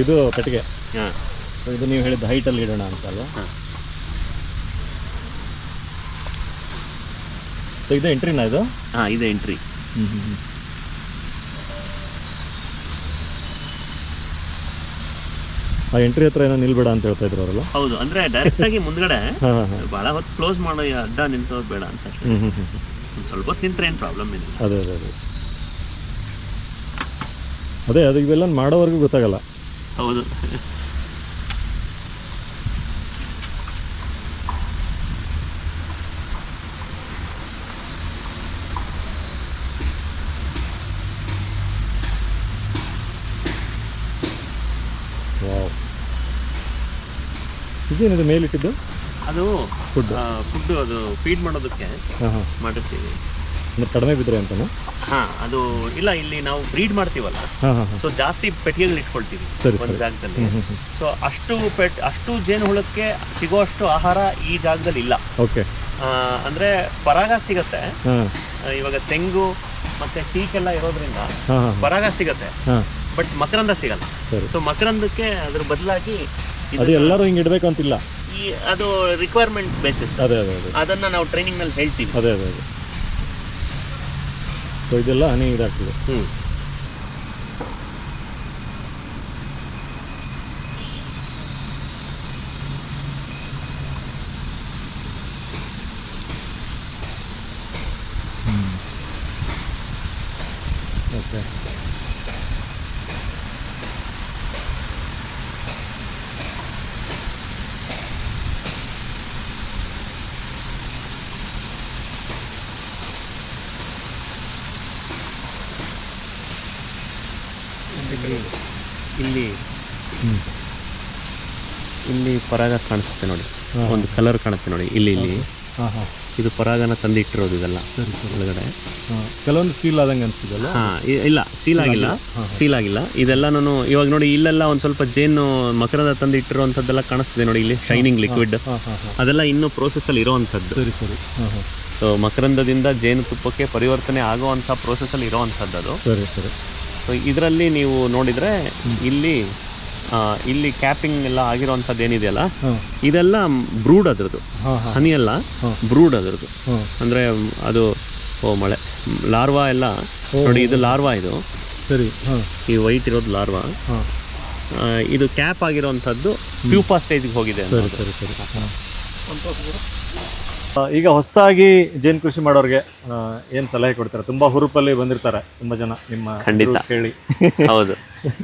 ಇದು ಕಟ್ಟಿಗೆ ಹಾಂ. ಸೊ ಇದು ನೀವು ಹೇಳಿದ ಹೈಟಲ್ಲಿ ಇಡೋಣ ಅಂತ ಅಲ್ವಾ? ಹಾಂ. ಸೊ ಇದು ಎಂಟ್ರಿನಾ ಇದು? ಹಾಂ ಇದೆ ಎಂಟ್ರಿ ಹ್ಞೂ ಹ್ಞೂ ಹ್ಞೂ ಆ ಎಂಟ್ರಿ ಹತ್ರ ಏನೋ ನಿಲ್ಬೇಡ ಅಂತ ಹೇಳ್ತಾ ಇದ್ರು ಅವರಲ್ಲ? ಹೌದು ಅಂದ್ರೆ ಡೈರೆಕ್ಟ್ ಆಗಿ ಮುಂದ್ಗಡೆ ಬಹಳ ಹೊತ್ತು ಕ್ಲೋಸ್ ಮಾಡೋ ಅಡ್ಡ ನಿಲ್ಸೋದು ಬೇಡ ಅಂತ ಒಂದ್ ಸ್ವಲ್ಪ ಹೊತ್ತು ನಿಂತ್ರೆ ಏನು ಪ್ರಾಬ್ಲಮ್ ಇಲ್ಲ. ಅದೇ ಅದೇ ಅದೇ. ಅದೇ ಅದು ಇವೆಲ್ಲ ಮಾಡೋವರೆಗೂ ಗೊತ್ತಾಗಲ್ಲ. ಹೌದು. ಇದೇನಿದೆ ಮೇಲಿಟ್ಟಿದ್ದು? ಅದು ಫುಡ್ ಫುಡ್ ಅದು ಫೀಡ್ ಮಾಡೋದಕ್ಕೆ ಮಾಡಿರ್ತೀವಿ. ಕಡಿಮೆ ಬಿದ್ರೆ ಅಂತನಾ? ಹಾ ಅದು ಇಲ್ಲ ಇಲ್ಲಿ ನಾವು ಬ್ರೀಡ್ ಮಾಡ್ತೀವಲ್ಲ ಸೊ ಜಾಸ್ತಿ ಪೆಟ್ಟಿಗೆಗಳು ಇಟ್ಕೊಳ್ತೀವಿ ಒಂದು. ಜಾಗದಲ್ಲಿ. ಸೊ ಅಷ್ಟು ಪೆಟ್ ಅಷ್ಟು ಜೇನುಹುಳಕ್ಕೆ ಸಿಗೋಷ್ಟು ಆಹಾರ ಈ ಜಾಗದಲ್ಲಿ ಇಲ್ಲ. ಓಕೆ. ಅಂದ್ರೆ ಪರಾಗ ಸಿಗತ್ತೆ. ಇವಾಗ ತೆಂಗು ಮತ್ತೆ ಟೀಕೆಲ್ಲ ಇರೋದ್ರಿಂದ ಹಾಂ ಹಾಂ ಪರಾಗ ಸಿಗತ್ತೆ. ಬಟ್ ಮಕರಂದ ಸಿಗಲ್ಲ. ಸೊ ಮಕರಂದಕ್ಕೆ ಅದ್ರ ಬದಲಾಗಿ ಅದು ಎಲ್ಲರೂ ಹಿಂಗೆ ಇಡಬೇಕು ಅಂತಿಲ್ಲ. ಈ ಅದು ರಿಕ್ವೈರ್ಮೆಂಟ್ ಬೇಸಿಸ್ ಅದೇ ಅದೇ ಅದೇ. ಅದನ್ನ ನಾವು ಟ್ರೈನಿಂಗ್ನಲ್ಲಿ ಹೇಳ್ತೀವಿ. ಅದೇ ಅದೇ. ಸೊ ಇದೆಲ್ಲ ಹನಿ ಇದಾಗ್ತದೆ. ಓಕೆ ಇಲ್ಲಿ ಇಲ್ಲಿ ಪರಾಗ ಕಾಣಿಸುತ್ತೆ ನೋಡಿ. ಒಂದು ಕಲರ್ ಕಾಣುತ್ತೆ ನೋಡಿ ಇಲ್ಲಿ ಇಲ್ಲಿ. ಇದು ಪರಾಗನ ತಂದಿಟ್ಟಿರೋದು ಇದೆಲ್ಲ ಒಳಗಡೆ. ಕೆಲವೊಂದು ಫೀಲ್ ಆದಂಗೆ ಇ- ಇಲ್ಲ ಸೀಲ್ ಆಗಿಲ್ಲ. ಸೀಲ್ ಆಗಿಲ್ಲ. ಇದೆಲ್ಲನೂ ಇವಾಗ ನೋಡಿ ಇಲ್ಲೆಲ್ಲ ಒಂದು ಸ್ವಲ್ಪ ಜೇನು ಮಕರದ ತಂದು ಇಟ್ಟಿರುವಂಥದ್ದೆಲ್ಲ ಕಾಣಿಸ್ತಿದೆ ನೋಡಿ ಇಲ್ಲಿ ಶೈನಿಂಗ್ ಲಿಕ್ವಿಡ್ ಅದೆಲ್ಲ ಇನ್ನೂ ಪ್ರೋಸೆಸ್ಸಲ್ಲಿ ಇರೋವಂಥದ್ದು. ಸರಿ ಸರಿ. ಸೊ ಮಕರಂದದಿಂದ ಜೇನುತುಪ್ಪಕ್ಕೆ ಪರಿವರ್ತನೆ ಆಗುವಂಥ ಪ್ರೋಸೆಸಲ್ಲಿ ಇರೋವಂಥದ್ದು ಅದು ಸರಿ ಸರಿ. ಸೊ ಇದರಲ್ಲಿ ನೀವು ನೋಡಿದರೆ ಇಲ್ಲಿ ಇಲ್ಲಿ ಕ್ಯಾಪಿಂಗ್ ಎಲ್ಲ ಆಗಿರೋವಂಥದ್ದು ಏನಿದೆಯಲ್ಲ ಇದೆಲ್ಲ ಬ್ರೂಡ್ ಅದರದ್ದು. ಹನಿ ಅಲ್ಲ ಬ್ರೂಡ್ ಅದರದ್ದು. ಅಂದರೆ ಅದು ಓ ಮಳೆ. ಲಾರ್ವಾ ಎಲ್ಲ ನೋಡಿ ಇದು ಲಾರ್ವಾ ಇದು. ಸರಿ ಈ ವೈಟ್ ಇರೋದು ಲಾರ್ವಾ. ಇದು ಕ್ಯಾಪ್ ಆಗಿರೋವಂಥದ್ದು ಪ್ಯೂಪಾ ಸ್ಟೇಜ್ಗೆ ಹೋಗಿದೆ ಸರಿ ಸರಿ ಸರಿ. ಈಗ ಹೊಸದಾಗಿ ಜೇನು ಕೃಷಿ ಮಾಡೋರಿಗೆ ಏನು ಸಲಹೆ ಕೊಡ್ತಾರೆ? ತುಂಬಾ ಹುರುಪಲ್ಲಿ ಬಂದಿರ್ತಾರೆ ತುಂಬಾ ಜನ ನಿಮ್ಮ ಖಂಡಿತ. ಕೇಳಿ. ಹೌದು.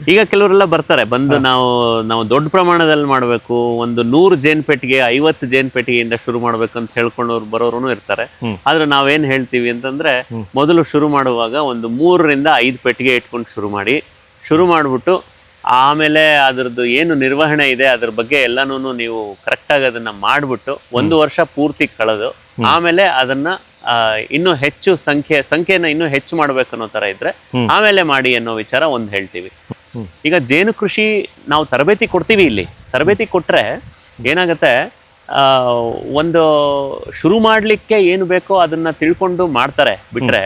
ಈಗ ಕೆಲವರೆಲ್ಲ ಬರ್ತಾರೆ ಬಂದು ನಾವು ನಾವು ದೊಡ್ಡ ಪ್ರಮಾಣದಲ್ಲಿ ಮಾಡಬೇಕು ಒಂದು ನೂರು ಜೇನ್ ಪೆಟ್ಟಿಗೆ ಐವತ್ತು ಜೇನ್ ಪೆಟ್ಟಿಗೆಯಿಂದ ಶುರು ಮಾಡ್ಬೇಕು ಅಂತ ಹೇಳ್ಕೊಂಡು ಬರೋರು ಇರ್ತಾರೆ. ಆದ್ರೆ ನಾವೇನ್ ಹೇಳ್ತೀವಿ ಅಂತಂದ್ರೆ ಮೊದಲು ಶುರು ಮಾಡುವಾಗ ಒಂದು ಮೂರರಿಂದ ಐದು ಪೆಟ್ಟಿಗೆ ಇಟ್ಕೊಂಡು ಶುರು ಮಾಡಿ ಶುರು ಮಾಡಿಬಿಟ್ಟು ಆಮೇಲೆ ಅದ್ರದ್ದು ಏನು ನಿರ್ವಹಣೆ ಇದೆ ಅದ್ರ ಬಗ್ಗೆ ಎಲ್ಲಾನು ನೀವು ಕರೆಕ್ಟಾಗಿ ಅದನ್ನ ಮಾಡ್ಬಿಟ್ಟು ಒಂದು ವರ್ಷ ಪೂರ್ತಿ ಕಳೆದು ಆಮೇಲೆ ಅದನ್ನ ಇನ್ನೂ ಹೆಚ್ಚು ಸಂಖ್ಯೆ ಸಂಖ್ಯೆನ ಇನ್ನೂ ಹೆಚ್ಚು ಮಾಡ್ಬೇಕು ಅನ್ನೋ ತರ ಇದ್ರೆ ಆಮೇಲೆ ಮಾಡಿ ಅನ್ನೋ ವಿಚಾರ ಒಂದು ಹೇಳ್ತೀವಿ. ಈಗ ಜೇನು ಕೃಷಿ ನಾವು ತರಬೇತಿ ಕೊಡ್ತೀವಿ ಇಲ್ಲಿ. ತರಬೇತಿ ಕೊಟ್ರೆ ಏನಾಗುತ್ತೆ ಒಂದು ಶುರು ಮಾಡ್ಲಿಕ್ಕೆ ಏನು ಬೇಕೋ ಅದನ್ನ ತಿಳ್ಕೊಂಡು ಮಾಡ್ತಾರೆ. ಬಿಟ್ರೆ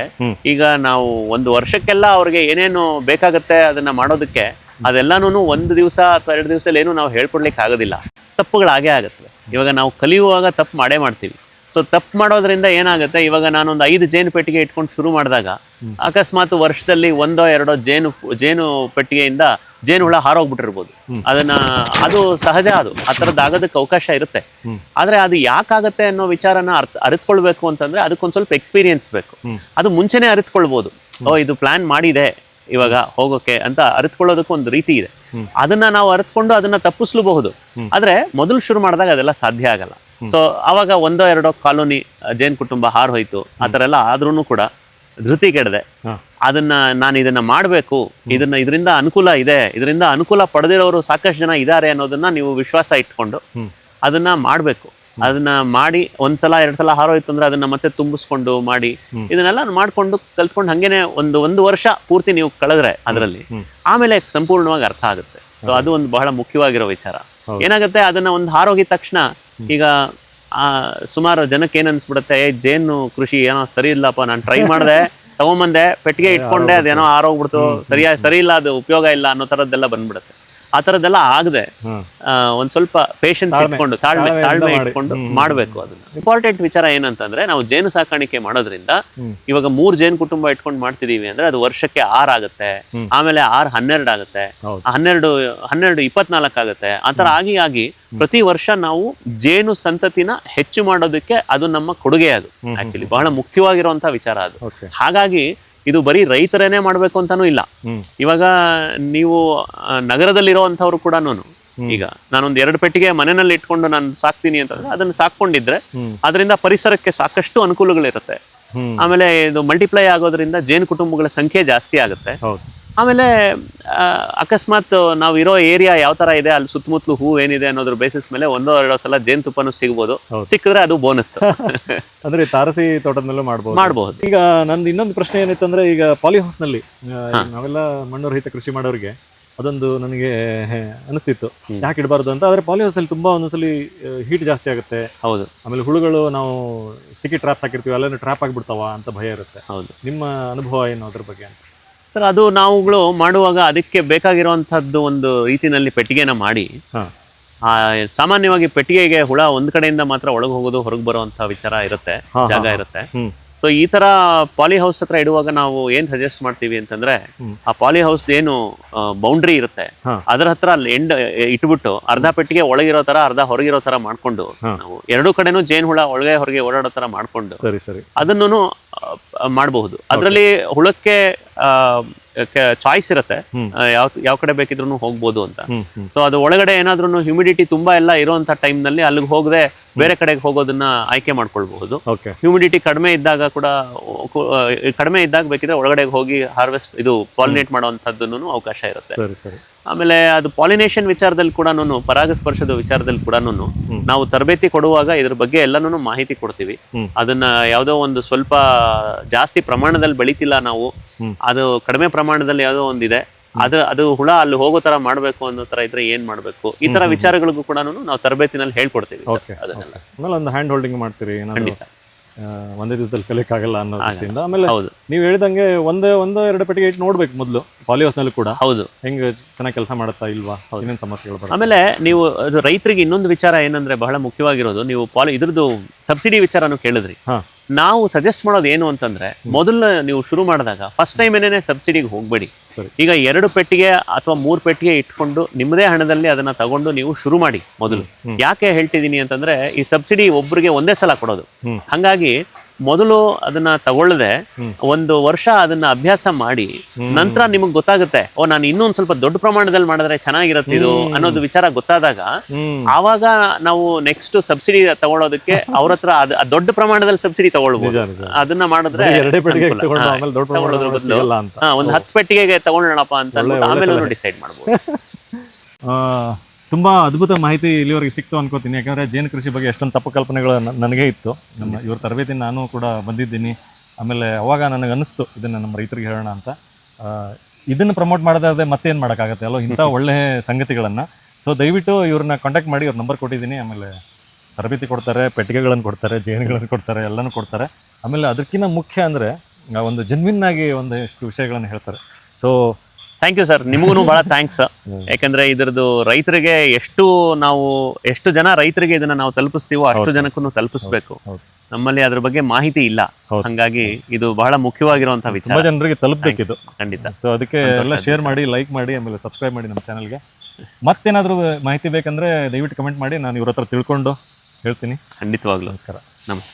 ಈಗ ನಾವು ಒಂದು ವರ್ಷಕ್ಕೆಲ್ಲ ಅವ್ರಿಗೆ ಏನೇನು ಬೇಕಾಗತ್ತೆ ಅದನ್ನ ಮಾಡೋದಕ್ಕೆ ಅದೆಲ್ಲಾನು ಒಂದು ದಿವಸ ಅಥವಾ ಎರಡು ದಿವಸದಲ್ಲಿ ಏನು ನಾವು ಹೇಳ್ಕೊಡ್ಲಿಕ್ಕೆ ಆಗೋದಿಲ್ಲ. ತಪ್ಪುಗಳಾಗೇ ಆಗುತ್ತೆ ಇವಾಗ ನಾವು ಕಲಿಯುವಾಗ ತಪ್ಪು ಮಾಡೇ ಮಾಡ್ತೀವಿ. ಸೊ ತಪ್ಪು ಮಾಡೋದ್ರಿಂದ ಏನಾಗುತ್ತೆ? ಇವಾಗ ನಾನೊಂದು ಐದು ಜೇನು ಪೆಟ್ಟಿಗೆ ಇಟ್ಕೊಂಡು ಶುರು ಮಾಡಿದಾಗ ಅಕಸ್ಮಾತ್ ವರ್ಷದಲ್ಲಿ ಒಂದೋ ಎರಡೋ ಜೇನು ಜೇನು ಪೆಟ್ಟಿಗೆಯಿಂದ ಜೇನು ಹುಳ ಹಾರೋಗ್ಬಿಟ್ಟಿರ್ಬೋದು. ಅದನ್ನ ಅದು ಸಹಜ ಅದು. ಆ ಥರದ್ದು ಆಗೋದಕ್ಕೆ ಅವಕಾಶ ಇರುತ್ತೆ. ಆದ್ರೆ ಅದು ಯಾಕಾಗತ್ತೆ ಅನ್ನೋ ವಿಚಾರನ ಅರ್ಥ ಅರಿತ್ಕೊಳ್ಬೇಕು ಅಂತಂದ್ರೆ ಅದಕ್ಕೊಂದು ಸ್ವಲ್ಪ ಎಕ್ಸ್ಪೀರಿಯನ್ಸ್ ಬೇಕು. ಅದು ಮುಂಚೆನೆ ಅರಿತ್ಕೊಳ್ಬೋದು. ಓ ಇದು ಪ್ಲಾನ್ ಮಾಡಿದೆ. ಇವಾಗ ಹೋಗೋಕೆ ಅಂತ ಅರಿತ್ಕೊಳ್ಳೋದಕ್ಕೂ ಒಂದು ರೀತಿ ಇದೆ. ಅದನ್ನ ನಾವು ಅರಿತ್ಕೊಂಡು ಅದನ್ನ ತಪ್ಪಿಸ್ಲೂಬಹುದು. ಆದ್ರೆ ಮೊದಲು ಶುರು ಮಾಡಿದಾಗ ಅದೆಲ್ಲ ಸಾಧ್ಯ ಆಗಲ್ಲ. ಸೊ ಅವಾಗ ಒಂದೋ ಎರಡೋ ಕಾಲೋನಿ ಜೈನ್ ಕುಟುಂಬ ಹಾರ್ ಹೋಯ್ತು. ಆ ಥರ ಎಲ್ಲ ಆದ್ರೂ ಕೂಡ ಧೃತಿ ಕೆಡದೆ ಅದನ್ನ ನಾನು ಇದನ್ನ ಮಾಡಬೇಕು ಇದನ್ನ ಇದರಿಂದ ಅನುಕೂಲ ಇದೆ ಇದರಿಂದ ಅನುಕೂಲ ಪಡೆದಿರೋರು ಸಾಕಷ್ಟು ಜನ ಇದ್ದಾರೆ ಅನ್ನೋದನ್ನ ನೀವು ವಿಶ್ವಾಸ ಇಟ್ಕೊಂಡು ಅದನ್ನ ಮಾಡಬೇಕು. ಅದನ್ನ ಮಾಡಿ ಒಂದ್ಸಲ ಎರಡ್ ಸಲ ಹಾರೋಯ್ತು ಅಂದ್ರೆ ಅದನ್ನ ಮತ್ತೆ ತುಂಬಿಸ್ಕೊಂಡು ಮಾಡಿ ಇದನ್ನೆಲ್ಲ ಮಾಡ್ಕೊಂಡು ಕಲ್ತ್ಕೊಂಡು ಹಂಗೇನೆ ಒಂದು ಒಂದು ವರ್ಷ ಪೂರ್ತಿ ನೀವು ಕಳೆದ್ರೆ ಅದರಲ್ಲಿ ಆಮೇಲೆ ಸಂಪೂರ್ಣವಾಗಿ ಅರ್ಥ ಆಗುತ್ತೆ. ಸೊ ಅದು ಒಂದು ಬಹಳ ಮುಖ್ಯವಾಗಿರೋ ವಿಚಾರ. ಏನಾಗುತ್ತೆ ಅದನ್ನ ಒಂದು ಹಾರೋಗಿದ ತಕ್ಷಣ ಈಗ ಆ ಸುಮಾರು ಜನಕ್ಕೆ ಏನ್ ಅನ್ಸ್ಬಿಡುತ್ತೆ ಜೇನು ಕೃಷಿ ಏನೋ ಸರಿ ಇಲ್ಲಪ್ಪ ನಾನು ಟ್ರೈ ಮಾಡಿದೆ ತಗೊಂಬಂದೆ ಪೆಟ್ಟಿಗೆ ಇಟ್ಕೊಂಡೆ ಅದೇನೋ ಹಾರೋಗ್ಬಿಡ್ತು ಸರಿಯಾಗಿ ಸರಿ ಇಲ್ಲ ಅದು ಉಪಯೋಗ ಇಲ್ಲ ಅನ್ನೋ ಥರದ್ದೆಲ್ಲ ಬಂದ್ಬಿಡುತ್ತೆ. ಆ ತರದ್ದೆಲ್ಲ ಆಗದೆ ಒಂದ್ ಸ್ವಲ್ಪ ಪೇಷನ್ಸ್ ಇಟ್ಕೊಂಡು ತಾಳ್ಮೆ ತಾಳ್ಮೆ ಇಟ್ಕೊಂಡು ಮಾಡ್ಬೇಕು ಅದನ್ನ. ಇಂಪಾರ್ಟೆಂಟ್ ವಿಚಾರ ಏನಂತಂದ್ರೆ ನಾವು ಜೇನು ಸಾಕಾಣಿಕೆ ಮಾಡೋದ್ರಿಂದ. ಇವಾಗ ಮೂರ್ ಜೇನು ಕುಟುಂಬ ಇಟ್ಕೊಂಡು ಮಾಡ್ತಿದೀವಿ ಅಂದ್ರೆ ಅದು ವರ್ಷಕ್ಕೆ ಆರ್ ಆಗುತ್ತೆ ಆಮೇಲೆ ಆರ್ ಹನ್ನೆರಡು ಆಗುತ್ತೆ ಹನ್ನೆರಡು ಹನ್ನೆರಡು ಇಪ್ಪತ್ನಾಲ್ಕು ಆಗುತ್ತೆ. ಆತರ ಆಗಿ ಆಗಿ ಪ್ರತಿ ವರ್ಷ ನಾವು ಜೇನು ಸಂತತಿನ ಹೆಚ್ಚು ಮಾಡೋದಕ್ಕೆ ಅದು ನಮ್ಮ ಕೊಡುಗೆ ಅದು. ಆಕ್ಚುಲಿ ಬಹಳ ಮುಖ್ಯವಾಗಿರುವಂತ ವಿಚಾರ ಅದು. ಹಾಗಾಗಿ ಇದು ಬರೀ ರೈತರೇನೆ ಮಾಡ್ಬೇಕು ಅಂತಾನೂ ಇಲ್ಲ. ಇವಾಗ ನೀವು ನಗರದಲ್ಲಿರುವಂತವ್ರು ನಗರದಲ್ಲಿರುವಂಥವ್ರು ಕೂಡ ಈಗ ನಾನೊಂದು ಎರಡು ಪೆಟ್ಟಿಗೆ ಮನೆಯಲ್ಲಿ ಇಟ್ಕೊಂಡು ನಾನು ಸಾಕ್ತೀನಿ ಅಂತಂದ್ರೆ ಅದನ್ನ ಸಾಕೊಂಡಿದ್ರೆ ಅದರಿಂದ ಪರಿಸರಕ್ಕೆ ಸಾಕಷ್ಟು ಅನುಕೂಲಗಳಿರುತ್ತೆ. ಆಮೇಲೆ ಇದು ಮಲ್ಟಿಪ್ಲೈ ಆಗೋದ್ರಿಂದ ಜೇನು ಕುಟುಂಬಗಳ ಸಂಖ್ಯೆ ಜಾಸ್ತಿ ಆಗುತ್ತೆ. ಹೌದು. ಆಮೇಲೆ ಅಕಸ್ಮಾತ್ ನಾವು ಇರೋ ಏರಿಯಾ ಯಾವ ತರ ಇದೆ ಅಲ್ಲಿ ಸುತ್ತಮುತ್ತಲು ಹೂ ಏನಿದೆ ಅನ್ನೋದ್ರ ಬೇಸಿಸ್ ಮೇಲೆ ಒಂದೋ ಎರಡೋ ಸಲ ಜೇನುತುಪ್ಪನೂ ಸಿಗ್ಬೋದು. ಸಿಕ್ಕಿದ್ರೆ ಅದು ಬೋನಸ್ ಅಂದ್ರೆ ತಾರಸಿ ತೋಟದಲ್ಲೂ ಮಾಡಬಹುದು ಮಾಡಬಹುದು ಈಗ ನಂದು ಇನ್ನೊಂದು ಪ್ರಶ್ನೆ ಏನಿತ್ತು ಅಂದ್ರೆ ಈಗ ಪಾಲಿಹೌಸ್ನಲ್ಲಿ ನಾವೆಲ್ಲ ಮಣ್ಣು ರಹಿತ ಕೃಷಿ ಮಾಡೋರಿಗೆ ಅದೊಂದು ನನಗೆ ಅನಿಸ್ತಿತ್ತು. ಯಾಕೆ ಇಡಬಾರ್ದು ಅಂತ? ಆದ್ರೆ ಪಾಲಿಹೌಸ್ ಅಲ್ಲಿ ನಲ್ಲಿ ತುಂಬಾ ಒಂದೊಂದ್ಸಲಿ ಹೀಟ್ ಜಾಸ್ತಿ ಆಗುತ್ತೆ. ಹೌದು. ಆಮೇಲೆ ಹುಳುಗಳು ನಾವು ಸ್ಟಿಕಿ ಟ್ರಾಪ್ ಹಾಕಿರ್ತೀವಿ ಅಲ್ಲೇನು ಟ್ರಾಪ್ ಆಗಿಬಿಡ್ತಾವ ಅಂತ ಭಯ ಇರುತ್ತೆ. ಹೌದು. ನಿಮ್ಮ ಅನುಭವ ಏನು ಅದ್ರ ಬಗ್ಗೆ ಅಂತ? ಸರ್ ಅದು ನಾವುಗಳು ಮಾಡುವಾಗ ಅದಕ್ಕೆ ಬೇಕಾಗಿರುವಂತಹದ್ದು ಒಂದು ರೀತಿನಲ್ಲಿ ಪೆಟ್ಟಿಗೆನ ಮಾಡಿ ಆ ಸಾಮಾನ್ಯವಾಗಿ ಪೆಟ್ಟಿಗೆಗೆ ಹುಳ ಒಂದ್ ಕಡೆಯಿಂದ ಮಾತ್ರ ಒಳಗೆ ಹೋಗೋದು ಹೊರಗೆ ಬರುವಂತ ವಿಚಾರ ಇರುತ್ತೆ ಜಾಗ. ಇರುತ್ತೆ. ಸೊ ಈ ತರ ಪಾಲಿ ಹೌಸ್ ಹತ್ರ ಇಡುವಾಗ ನಾವು ಏನ್ ಸಜೆಸ್ಟ್ ಮಾಡ್ತೀವಿ ಅಂತಂದ್ರೆ ಆ ಪಾಲಿ ಹೌಸ್ ಏನು ಬೌಂಡ್ರಿ ಇರುತ್ತೆ. ಅದ್ರ ಹತ್ರ ಎಂಡ್ ಇಟ್ಬಿಟ್ಟು ಅರ್ಧ ಪೆಟ್ಟಿಗೆ ಒಳಗಿರೋ ತರ ಅರ್ಧ ಹೊರಗಿರೋ ತರ ಮಾಡ್ಕೊಂಡು ನಾವು ಎರಡು ಕಡೆನೂ ಜೇನ್ ಹುಳ ಒಳಗೆ ಹೊರಗೆ ಓಡಾಡೋ ತರ ಮಾಡ್ಕೊಂಡು ಸರಿ ಸರಿ. ಅದನ್ನು ಮಾಡಬಹುದು. ಅದರಲ್ಲಿ ಹುಳಕ್ಕೆ ಚಾಯ್ಸ್ ಇರುತ್ತೆ. ಯಾವ ಯಾವ ಕಡೆ ಬೇಕಿದ್ರು ಹೋಗ್ಬೋದು ಅಂತ. ಸೊ ಅದು ಒಳಗಡೆ ಏನಾದ್ರೂ ಹ್ಯೂಮಿಡಿಟಿ ತುಂಬಾ ಎಲ್ಲ ಇರುವಂತ ಟೈಮ್ನಲ್ಲಿ ಅಲ್ಲಿಗೆ ಹೋಗದೆ ಬೇರೆ ಕಡೆಗೆ ಹೋಗೋದನ್ನ ಆಯ್ಕೆ ಮಾಡ್ಕೊಳ್ಬಹುದು. ಹ್ಯೂಮಿಡಿಟಿ ಕಡಿಮೆ ಇದ್ದಾಗ ಕೂಡ ಕಡಿಮೆ ಇದ್ದಾಗ ಬೇಕಿದ್ರೆ ಒಳಗಡೆ ಹೋಗಿ ಹಾರ್ವೆಸ್ಟ್ ಇದು ಪಾಲಿನೇಟ್ ಮಾಡುವಂತದ್ದನ್ನು ಅವಕಾಶ ಇರುತ್ತೆ. ಸರಿ ಸರಿ. ಆಮೇಲೆ ಅದು ಪಾಲಿನೇಷನ್ ವಿಚಾರದಲ್ಲಿ ಕೂಡ ಪರಾಗಸ್ಪರ್ಶದ ವಿಚಾರದಲ್ಲಿ ಕೂಡ ನಾವು ತರಬೇತಿ ಕೊಡುವಾಗ ಇದ್ರ ಬಗ್ಗೆ ಎಲ್ಲನೂ ಮಾಹಿತಿ ಕೊಡ್ತೀವಿ. ಅದನ್ನ ಯಾವುದೋ ಒಂದು ಸ್ವಲ್ಪ ಜಾಸ್ತಿ ಪ್ರಮಾಣದಲ್ಲಿ ಬೆಳಿತಿಲ್ಲ ನಾವು. ಅದು ಕಡಿಮೆ ಪ್ರಮಾಣದಲ್ಲಿ ಯಾವುದೋ ಒಂದಿದೆ. ಅದು ಅದು ಹುಳ ಅಲ್ಲಿ ಹೋಗೋ ತರ ಮಾಡ್ಬೇಕು ಅನ್ನೋ ತರ ಇದ್ರೆ ಏನ್ ಮಾಡ್ಬೇಕು? ಈ ತರ ವಿಚಾರಗಳಿಗೂ ಕೂಡ ನಾವು ತರಬೇತಿನಲ್ಲಿ ಹೇಳ್ಕೊಡ್ತೀವಿ ಅದನ್ನೆಲ್ಲ. ಒಂದು ಹ್ಯಾಂಡ್ ಹೋಲ್ಡಿಂಗ್ ಮಾಡ್ತೀರಿ ಖಂಡಿತ. ಒಂದೇ ದಿವಸದಲ್ಲಿ ಕಲಿಯಕ್ಕಾಗಲ್ಲ ಅನ್ನೋ ದೃಷ್ಟಿಯಿಂದ. ಆಮೇಲೆ ಹೌದು. ನೀವು ಹೇಳಿದಂಗೆ ಒಂದೇ ಒಂದು ಎರಡು ಪೆಟ್ಟಿಗೆ ಇಟ್ಟು ನೋಡ್ಬೇಕು ಮೊದಲು ಪಾಲಿ ನಲ್ಲಿ ಕೂಡ. ಹೌದು. ಹೆಂಗೆ ಚೆನ್ನಾಗಿ ಕೆಲಸ ಮಾಡುತ್ತಾ ಇಲ್ವಾ ಏನೇನು ಸಮಸ್ಯೆಗಳು ಬರುತ್ತೆ? ಆಮೇಲೆ ನೀವು ಅದು ರೈತರಿಗೆ ಇನ್ನೊಂದು ವಿಚಾರ ಏನಂದ್ರೆ ಬಹಳ ಮುಖ್ಯವಾಗಿರೋದು ನೀವು ಪಾಲಿ ಇದ್ರದ್ದು ಸಬ್ಸಿಡಿ ವಿಚಾರನೂ ಕೇಳಿದ್ರಿ. ಹಾ. ನಾವು ಸಜೆಸ್ಟ್ ಮಾಡೋದು ಏನು ಅಂತಂದ್ರೆ ಮೊದಲು ನೀವು ಶುರು ಮಾಡಿದಾಗ ಫಸ್ಟ್ ಟೈಮ್ ಏನೇನೆ ಸಬ್ಸಿಡಿಗೆ ಹೋಗ್ಬೇಡಿ. ಈಗ ಎರಡು ಪೆಟ್ಟಿಗೆ ಅಥವಾ ಮೂರು ಪೆಟ್ಟಿಗೆ ಇಟ್ಕೊಂಡು ನಿಮ್ಮದೇ ಹಣದಲ್ಲಿ ಅದನ್ನ ತಗೊಂಡು ನೀವು ಶುರು ಮಾಡಿ ಮೊದಲು. ಯಾಕೆ ಹೇಳ್ತಿದ್ದೀನಿ ಅಂತಂದ್ರೆ ಈ ಸಬ್ಸಿಡಿ ಒಬ್ಬರಿಗೆ ಒಂದೇ ಸಲ ಕೊಡೋದು. ಹಂಗಾಗಿ ಮೊದಲು ಅದನ್ನ ತಗೊಳ್ಳದೆ ಒಂದು ವರ್ಷ ಅದನ್ನ ಅಭ್ಯಾಸ ಮಾಡಿ ನಂತರ ನಿಮಗೆ ಗೊತ್ತಾಗುತ್ತೆ ಓ ನಾನು ಇನ್ನೊಂದ್ ಸ್ವಲ್ಪ ದೊಡ್ಡ ಪ್ರಮಾಣದಲ್ಲಿ ಮಾಡಿದ್ರೆ ಚೆನ್ನಾಗಿರುತ್ತೆ ಇದು ಅನ್ನೋದು ವಿಚಾರ ಗೊತ್ತಾದಾಗ ಆವಾಗ ನಾವು ನೆಕ್ಸ್ಟ್ ಸಬ್ಸಿಡಿ ತಗೊಳ್ಳೋದಕ್ಕೆ ಅವ್ರ ಹತ್ರ ದೊಡ್ಡ ಪ್ರಮಾಣದಲ್ಲಿ ಸಬ್ಸಿಡಿ ತಗೊಳ್ಬಹುದು ಅದನ್ನ ಮಾಡಿದ್ರೆ ಒಂದ್ ಹತ್ತು ಪೆಟ್ಟಿಗೆಗೆ ತಗೊಳ್ಳೋಣಪ್ಪ ಅಂತ ಆಮೇಲೆ ಡಿಸೈಡ್ ಮಾಡ್ಬೋದು. ತುಂಬಾ ಅದ್ಭುತ ಮಾಹಿತಿ ಇಲ್ಲಿವರೆಗೆ ಸಿಕ್ತು ಅನ್ಕೋತೀನಿ. ಯಾಕಂದ್ರೆ ಜೇನು ಕೃಷಿ ಬಗ್ಗೆ ಎಷ್ಟೊಂದು ತಪ್ಪು ಕಲ್ಪನೆಗಳು ನನಗೆ ಇತ್ತು. ನಮ್ಮ ಇವ್ರ ತರಬೇತಿ ನಾನು ಕೂಡ ಬಂದಿದ್ದೀನಿ. ಆಮೇಲೆ ಅವಾಗ ನನಗೆ ಅನಿಸ್ತು ಇದನ್ನ ನಮ್ಮ ರೈತರಿಗೆ ಹೇಳೋಣ ಅಂತ. ಇದನ್ನು ಪ್ರಮೋಟ್ ಮಾಡೋದಾದ್ರೆ ಮತ್ತೇನು ಮಾಡೋಕ್ಕಾಗತ್ತೆ? ಅಲ್ಲೋ ಇಂಥ ಒಳ್ಳೆ ಸಂಗತಿಗಳನ್ನ. ಸೊ ದಯವಿಟ್ಟು ಇವ್ರನ್ನ ಕಾಂಟ್ಯಾಕ್ಟ್ ಮಾಡಿ ಇವ್ರ ನಂಬರ್ ಕೊಟ್ಟಿದ್ದೀನಿ. ಆಮೇಲೆ ತರಬೇತಿ ಕೊಡ್ತಾರೆ ಪೆಟ್ಟಿಗೆಗಳನ್ನು ಕೊಡ್ತಾರೆ ಜೇನುಗಳನ್ನು ಕೊಡ್ತಾರೆ ಎಲ್ಲನೂ ಕೊಡ್ತಾರೆ. ಆಮೇಲೆ ಅದಕ್ಕಿಂತ ಮುಖ್ಯ ಅಂದರೆ ಒಂದು ಜನ್ವಿನ್ನಾಗಿ ಒಂದಷ್ಟು ವಿಷಯಗಳನ್ನು ಹೇಳ್ತಾರೆ. ಸೊ ಥ್ಯಾಂಕ್ ಯು ಸರ್ ನಿಮಗೂ ಬಹಳ ಥ್ಯಾಂಕ್ಸ್ ಯಾಕಂದ್ರೆ ಇದರದು ರೈತರಿಗೆ ಎಷ್ಟು ನಾವು ಎಷ್ಟು ಜನ ರೈತರಿಗೆ ಇದನ್ನ ನಾವು ತಲುಪಿಸ್ತೀವೋ ಅಷ್ಟು ಜನಕ್ಕೂ ತಲುಪಿಸ್ಬೇಕು. ನಮ್ಮಲ್ಲಿ ಅದ್ರ ಬಗ್ಗೆ ಮಾಹಿತಿ ಇಲ್ಲ. ಹಂಗಾಗಿ ಇದು ಬಹಳ ಮುಖ್ಯವಾಗಿರುವಂತಹ ವಿಚಾರ. ಜನರಿಗೆ ತಲುಪಬೇಕಿದು ಖಂಡಿತ. ಸೊ ಅದಕ್ಕೆ ಎಲ್ಲ ಶೇರ್ ಮಾಡಿ ಲೈಕ್ ಮಾಡಿ ಆಮೇಲೆ ಸಬ್ಸ್ಕ್ರೈಬ್ ಮಾಡಿ ನಮ್ಮ ಚಾನಲ್ಗೆ ಮತ್ತೇನಾದ್ರೂ ಮಾಹಿತಿ ಬೇಕಂದ್ರೆ ದಯವಿಟ್ಟು ಕಮೆಂಟ್ ಮಾಡಿ ನಾನು ಇವ್ರ ಹತ್ರ ತಿಳ್ಕೊಂಡು ಹೇಳ್ತೀನಿ. ಖಂಡಿತವಾಗ್ಲೂ. ನಮಸ್ಕಾರ. ನಮಸ್ತೆ.